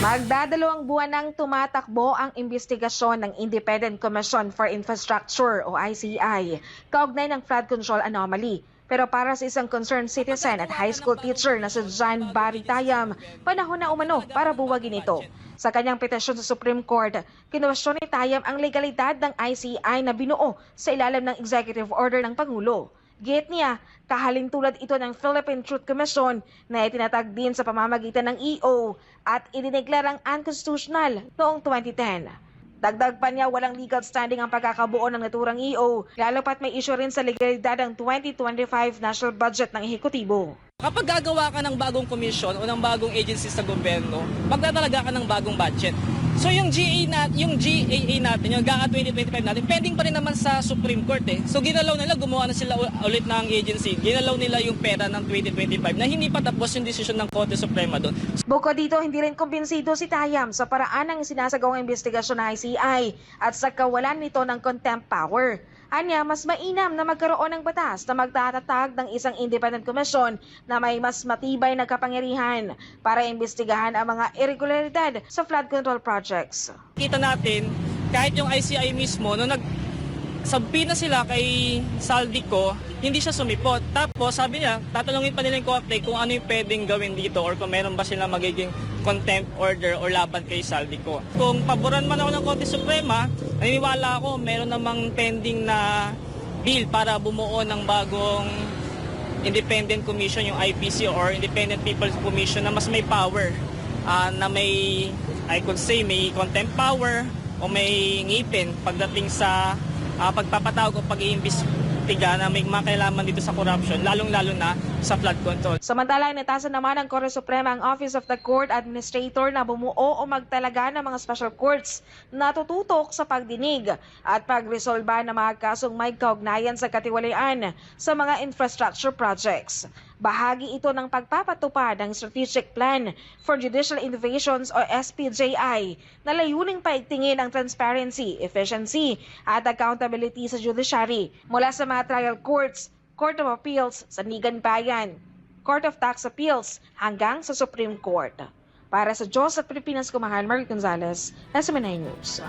Magdadalawang buwan nang tumatakbo ang investigasyon ng Independent Commission for Infrastructure o ICI kaugnay ng flood control anomaly. Pero para sa isang concerned citizen at high school teacher na si John Barry Tayam, panahon na umano para buwagin ito. Sa kanyang petisyon sa Supreme Court, kinwestiyon ni Tayam ang legalidad ng ICI na binuo sa ilalim ng executive order ng Pangulo. Gate niya, kahalintulad ito ng Philippine Truth Commission na itinatag din sa pamamagitan ng EO at idineklarang unconstitutional noong 2010. Dagdag pa niya walang legal standing ang pagkakabuo ng naturang EO, lalo pat may issue rin sa legalidad ng 2025 national budget ng ehekutibo. Kapag gagawa ka ng bagong komisyon o ng bagong agency sa gobyerno, magdadalaga ka ng bagong budget. So yung GA na, yung GAA natin, yung GAA 2025 natin, pending pa rin naman sa Supreme Court eh. So ginalaw nila, gumawa na sila ulit ng agency. Ginalaw nila yung pera ng 2025 na hindi pa tapos yung desisyon ng Korte Suprema doon. Bukod dito, hindi rin kumbinsido si Tayam sa paraan ng sinasagawang investigasyon ng ICI at sa kawalan nito ng contempt power. Anya, mas mainam na magkaroon ng batas na magtatatag ng isang independent commission na may mas matibay na kapangyarihan para imbestigahan ang mga irregularidad sa flood control projects. Kita natin, kahit yung ICI mismo, no nag sabi na sila kay Saldico, hindi siya sumipot. Tapos sabi niya, tatanungin pa nila yung Korte kung ano yung pwedeng gawin dito or kung meron ba sila magiging contempt order or laban kay Saldico. Kung paboran man ako ng Korte Suprema, naniniwala ako meron namang pending na bill para bumuo ng bagong independent commission, yung IPC or Independent People's Commission na mas may power ah, na may, I could say, may contempt power o may ngipin pagdating sa ah, pagpapatawag o pag-iimbestiga na may makailaman dito sa corruption, lalong-lalo na sa flood control. Samantala, inatasan naman ng Korte Suprema ang Office of the Court Administrator na bumuo o magtalaga ng mga special courts na tututok sa pagdinig at pagresolba ng mga kasong may kaugnayan sa katiwalian sa mga infrastructure projects. Bahagi ito ng pagpapatupad ng Strategic Plan for Judicial Innovations o SPJI na layuning paigtingin ang transparency, efficiency at accountability sa judiciary mula sa mga trial courts, Court of Appeals sa Nigan Bayan, Court of Tax Appeals hanggang sa Supreme Court. Para sa Diyos at Pilipinas, kumahal Mark Gonzalez, SMNI News.